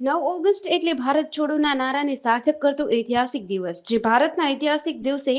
નવ ઓગસ્ટ એટલે ભારત છોડોના નારાને સાર્થક કરતો ઐતિહાસિક દિવસ, જે ભારતના ઐતિહાસિક દિવસે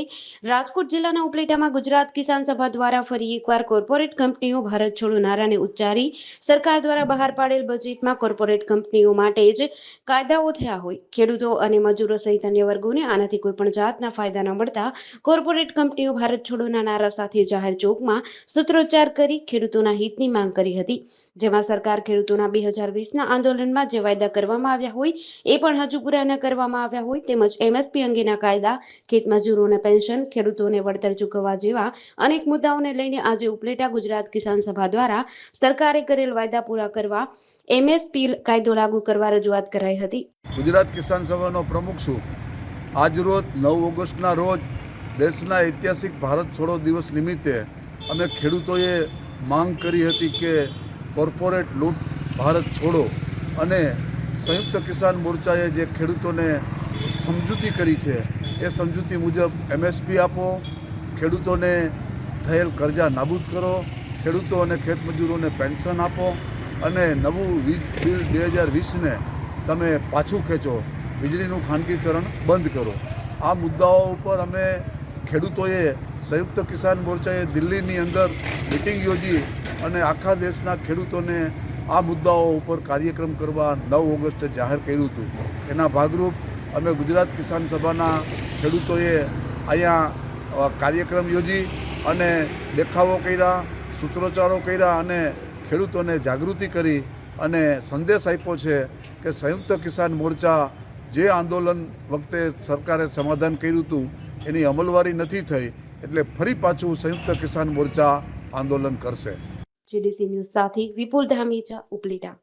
રાજકોટ જિલ્લાના ઉપલેટામાં ગુજરાત કિસાન સભા દ્વારા ફરી એકવાર કોર્પોરેટ કંપનીઓ ભારત છોડો નારાને ઉચ્ચારી, સરકાર દ્વારા બહાર પાડેલ બજેટમાં કોર્પોરેટ કંપનીઓ માટે જ કાયદાઓ થયા હોય. ખેડૂતો અને મજૂરો સહિત અન્ય વર્ગોને આનાથી કોઈ પણ જાતના ફાયદા ન મળતા કોર્પોરેટ કંપનીઓ ભારત છોડોના નારા સાથે જાહેર ચોકમાં સૂત્રોચ્ચાર કરી ખેડૂતોના હિતની માંગ કરી હતી, જેમાં સરકાર ખેડૂતોના બે હજાર વીસના આંદોલનમાં જે વાયદા કરવામાં આવ્યા હોય, એ પણ હજુ પૂરા ન કરવામાં આવ્યા હોય, તેમજ એમએસપી અંગેના કાયદા ખેત મજૂરોને પેન્શન, ખેડૂતોને વળતર ચૂકવવા જેવા અનેક મુદ્દાઓને લઈને આજે ઉપલેટા ગુજરાત કિસાન સભા દ્વારા સરકારે કરેલ વાયદા પૂરા કરવા એમએસપી કાયદો લાગુ કરવા રજૂઆત કરાઈ હતી. ગુજરાત કિસાન સભાનો પ્રમુખ છું. આજરોજ નવ ઓગસ્ટના રોજ દેશના ઐતિહાસિક ભારત છોડો દિવસ નિમિત્તે અમે ખેડૂતોએ માંગ કરી હતી કે કોર્પોરેટ લૂંટ ભારત છોડો અને સંયુક્ત કિસાન મોરચાએ જે ખેડૂતોને સમજૂતી કરી છે, એ સમજૂતી મુજબ એમએસપી આપો, ખેડૂતોને થયેલ કરજા નાબૂદ કરો, ખેડૂતો અને ખેતમજૂરોને પેન્શન આપો અને નવું વીજ બિલ બે હજાર વીસને તમે પાછું ખેંચો, વીજળીનું ખાનગીકરણ બંધ કરો. આ મુદ્દાઓ ઉપર અમે ખેડૂતોએ, સંયુક્ત કિસાન મોરચાએ દિલ્હીની અંદર મિટિંગ યોજી અને આખા દેશના ખેડૂતોને આ મુદ્દાઓ ઉપર કાર્યક્રમ કરવા નવ ઓગસ્ટે જાહેર કર્યું હતું. એના ભાગરૂપ અમે ગુજરાત કિસાન સભાના ખેડૂતોએ અહીંયા કાર્યક્રમ યોજી અને દેખાવો કર્યા, સૂત્રોચ્ચારો કર્યા અને ખેડૂતોને જાગૃતિ કરી અને સંદેશ આપ્યો છે કે સંયુક્ત કિસાન મોરચા જે આંદોલન વખતે સરકારે સમાધાન કર્યું હતું, એની અમલવારી નથી થઈ એટલે ફરી પાછું સંયુક્ત કિસાન મોરચા આંદોલન કરશે. જીડીસી ન્યૂઝ સાથે વિપુલ ધામીચા ઉપલેટા.